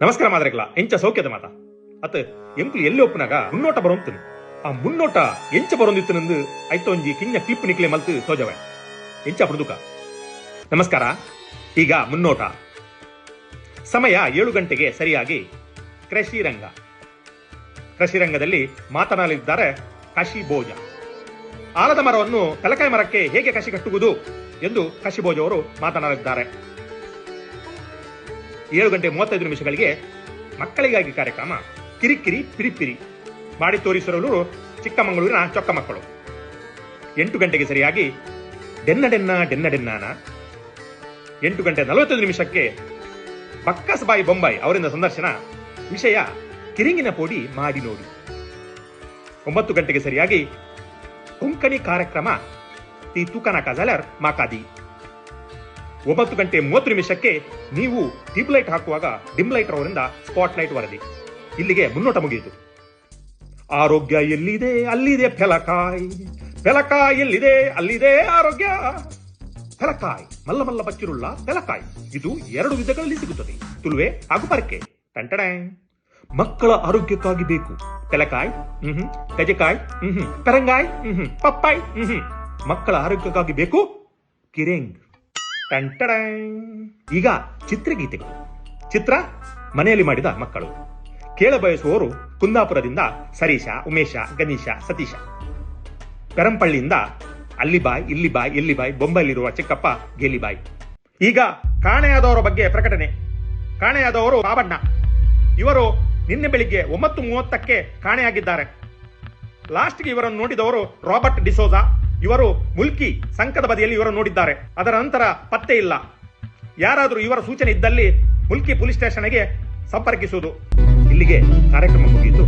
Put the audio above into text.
ನಮಸ್ಕಾರ ಮಾದರಿಗಳ, ಎಂಚ ಸೌಖ್ಯದ ಮಾತ. ಅತ್ತ ಎಂಕ್ಲು ಎಲ್ಲಿ ಒಪ್ಪನಾಗ ಮುನ್ನೋಟ ಬರೋಂತನು ಆ ಮುನ್ನೋಟ ಎಂಚ ಬರೋಂದಿತ್ತನಂದು ಐತೋಂಜಿ ಕಿಂಜ ಕ್ಲಿಪ್ ನಿಕ್ಲೆ ಮಲ್ತು ತೋಜವೆ ಎಂಚ ಪ್ರದುಕ. ನಮಸ್ಕಾರ, ಈಗ ಮುನ್ನೋಟ. ಸಮಯ ಏಳು ಗಂಟೆಗೆ ಸರಿಯಾಗಿ ಕೃಷಿ ರಂಗ ಕೃಷಿ ರಂಗದಲ್ಲಿ ಮಾತನಾಡಲಿದ್ದಾರೆ ಕಶಿ ಭೋಜ ಆಲದ ಮರವನ್ನು ತಲಕಾಯಿ ಮರಕ್ಕೆ ಹೇಗೆ ಕಸಿ ಕಟ್ಟುವುದು ಎಂದು ಕಶಿ ಭೋಜ ಅವರು ಮಾತನಾಡಿದ್ದಾರೆ ಏಳು ಗಂಟೆ ಮೂವತ್ತೈದು ನಿಮಿಷಗಳಿಗೆ ಮಕ್ಕಳಿಗಾಗಿ ಕಾರ್ಯಕ್ರಮ, ಕಿರಿಕಿರಿ, ಪಿರಿಪಿರಿ. ಮಾಡಿ ತೋರಿಸಿರಲು ಚಿಕ್ಕಮಗಳೂರಿನ ಚೊಕ್ಕ ಮಕ್ಕಳು. ಎಂಟು ಗಂಟೆಗೆ ಸರಿಯಾಗಿ ಡೆನ್ನ ಡೆನ್ನ ಡೆನ್ನ ಡೆನ್ನಾನ. ಎಂಟು ಗಂಟೆ ನಲವತ್ತೈದು ನಿಮಿಷಕ್ಕೆ ಬಕ್ಕಸ್ ಬಾಯಿ ಬೊಂಬಾಯಿ ಅವರಿಂದ ಸಂದರ್ಶನ, ವಿಷಯ ಕಿರಿಂಗಿನ ಪೋಡಿ ಮಾಡಿ ನೋಡಿ. ಒಂಬತ್ತು ಗಂಟೆಗೆ ಸರಿಯಾಗಿ ಕೊಂಕಣಿ ಕಾರ್ಯಕ್ರಮ, ತಿ ತೂಕನ ಕಜಲರ್ ಮಾಕಾದಿ. ಒಂಬತ್ತು ಗಂಟೆ ಮೂವತ್ತು ನಿಮಿಷಕ್ಕೆ ನೀವು ಡಿಮ್ ಲೈಟ್ ಹಾಕುವಾಗ ಡಿಮ್ ಲೈಟ್ ಅವರಿಂದ ಸ್ಪಾಟ್ ಲೈಟ್ ವರದಿ. ಇಲ್ಲಿಗೆ ಮುನ್ನೋಟ ಮುಗಿಯಿತು. ಆರೋಗ್ಯ ಎಲ್ಲಿದೆ? ಅಲ್ಲಿದೆ ಫೆಲಕಾಯಿ. ಫೆಲಕಾಯಿ ಎಲ್ಲಿದೆ? ಅಲ್ಲಿದೆ ಆರೋಗ್ಯ. ಫೆಲಕಾಯಿ, ಮಲ್ಲ ಮಲ್ಲ ಬಚ್ಚಿರುಳ್ಳ ಫೆಲಕಾಯಿ. ಇದು ಎರಡು ವಿಧಗಳಲ್ಲಿ ಸಿಗುತ್ತದೆ. ತುಳುವೆ ಹಾಗೂ ಪರಕೆ. ಮಕ್ಕಳ ಆರೋಗ್ಯಕ್ಕಾಗಿ ಬೇಕು. ತೆಲಕಾಯಿ, ಹ್ಮ್ ಕಜೆಕಾಯಿ ಹ್ಮ್ ಪರಂಗಾಯಿ, ಹ್ಮ್ ಪಪ್ಪಾಯಿ ಹ್ಮ್. ಮಕ್ಕಳ ಆರೋಗ್ಯಕ್ಕಾಗಿ ಬೇಕು. ಕಿರೆಂಗ್. ಈಗ ಚಿತ್ರಗೀತೆಗಳು. ಚಿತ್ರ ಮನೆಯಲ್ಲಿ ಮಾಡಿದ ಮಕ್ಕಳು. ಕೇಳ ಬಯಸುವವರು ಕುಂದಾಪುರದಿಂದ ಸರೀಶ, ಉಮೇಶ, ಗಣೇಶ, ಸತೀಶ. ಪೆರಂಪಳ್ಳಿಯಿಂದ ಅಲ್ಲಿ ಬಾಯ್, ಇಲ್ಲಿ ಬಾಯ್ ಎಲ್ಲಿ ಬಾಯ್, ಬೊಂಬೈಲಿರುವ ಚಿಕ್ಕಪ್ಪ ಗೇಲಿಬಾಯ್ ಈಗ ಕಾಣೆಯಾದವರ ಬಗ್ಗೆ ಪ್ರಕಟಣೆ. ಕಾಣೆಯಾದವರು ಬಾಬಣ್ಣ. ಇವರು ನಿನ್ನೆ ಬೆಳಿಗ್ಗೆ ಒಂಬತ್ತು ಮೂವತ್ತಕ್ಕೆ ಕಾಣೆಯಾಗಿದ್ದಾರೆ. ಲಾಸ್ಟ್ಗೆ ಇವರನ್ನು ನೋಡಿದವರು ರಾಬರ್ಟ್ ಡಿಸೋಜಾ. ಇವರು ಮುಲ್ಕಿ ಸಂಕದ ಬದಿಯಲ್ಲಿ ಇವರು ನೋಡಿದ್ದಾರೆ. ಅದರ ನಂತರ ಪತ್ತೆ ಇಲ್ಲ. ಯಾರಾದರೂ ಇವರ ಸೂಚನೆ ಇದ್ದಲ್ಲಿ ಮುಲ್ಕಿ ಪೊಲೀಸ್ ಸ್ಟೇಷನ್ಗೆ ಸಂಪರ್ಕಿಸುವುದು. ಇಲ್ಲಿಗೆ ಕಾರ್ಯಕ್ರಮ ಮುಗಿಯಿತು.